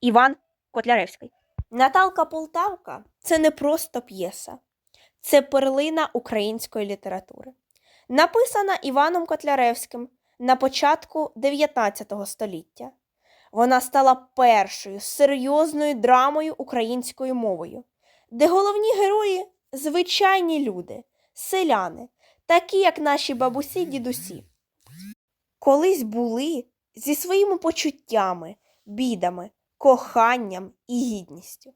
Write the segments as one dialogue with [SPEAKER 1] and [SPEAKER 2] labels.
[SPEAKER 1] Іван Котляревський. Наталка Полтавка це не просто п'єса, це перлина української літератури. Написана Іваном Котляревським на початку 19 століття. Вона стала першою серйозною драмою українською мовою, де головні герої звичайні люди, селяни, такі як наші бабусі дідусі. Колись були зі своїми почуттями, бідами, коханням і гідністю.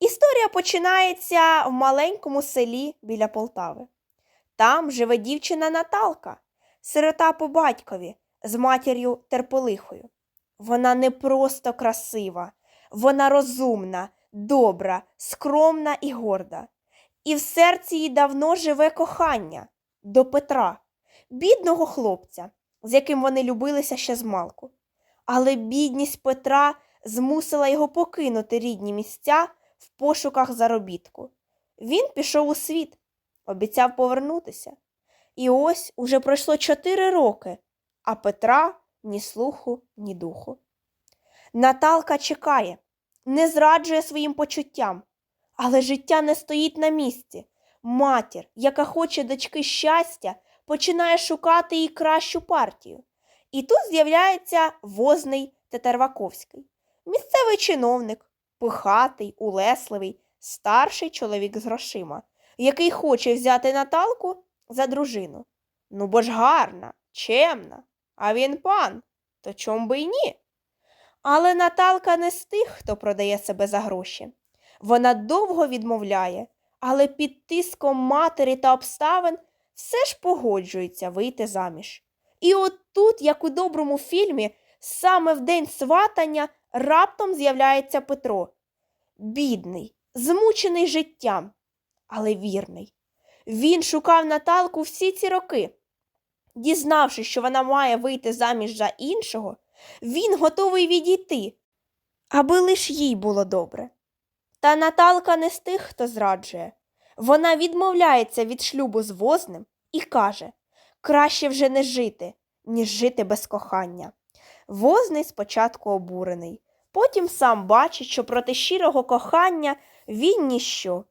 [SPEAKER 1] Історія починається в маленькому селі біля Полтави. Там живе дівчина Наталка, сирота по батькові з матір'ю терполихою. Вона не просто красива, вона розумна, добра, скромна і горда. І в серці їй давно живе кохання до Петра, бідного хлопця, з яким вони любилися ще з малку. Але бідність Петра змусила його покинути рідні місця в пошуках заробітку. Він пішов у світ, обіцяв повернутися. І ось уже пройшло чотири роки, а Петра ні слуху, ні духу. Наталка чекає, не зраджує своїм почуттям, але життя не стоїть на місці. Матір, яка хоче дочки щастя, починає шукати їй кращу партію. І тут з'являється возний Тетерваковський, місцевий чиновник, пихатий, улесливий, старший чоловік з грошима, який хоче взяти Наталку за дружину. Ну, бо ж гарна, чемна, а він пан, то чом би й ні? Але Наталка не з тих, хто продає себе за гроші. Вона довго відмовляє, але під тиском матері та обставин все ж погоджується вийти заміж. І от тут, як у доброму фільмі, саме в день сватання раптом з'являється Петро. Бідний, змучений життям, але вірний. Він шукав Наталку всі ці роки. Дізнавшись, що вона має вийти заміж за іншого, він готовий відійти, аби лиш їй було добре. Та Наталка не з тих, хто зраджує. Вона відмовляється від шлюбу з возним і каже краще вже не жити, ніж жити без кохання. Возний спочатку обурений, потім сам бачить, що проти щирого кохання він ніщо,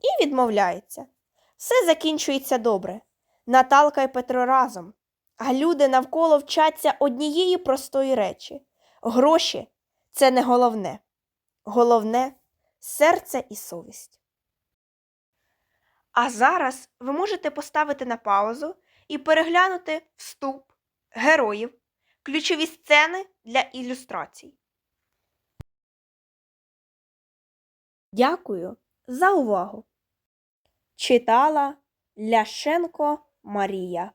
[SPEAKER 1] і відмовляється. Все закінчується добре. Наталка і Петро разом, а люди навколо вчаться однієї простої речі гроші це не головне. Головне серце і совість. А зараз ви можете поставити на паузу і переглянути вступ героїв, ключові сцени для ілюстрацій. Дякую за увагу. Читала Ляшенко Марія.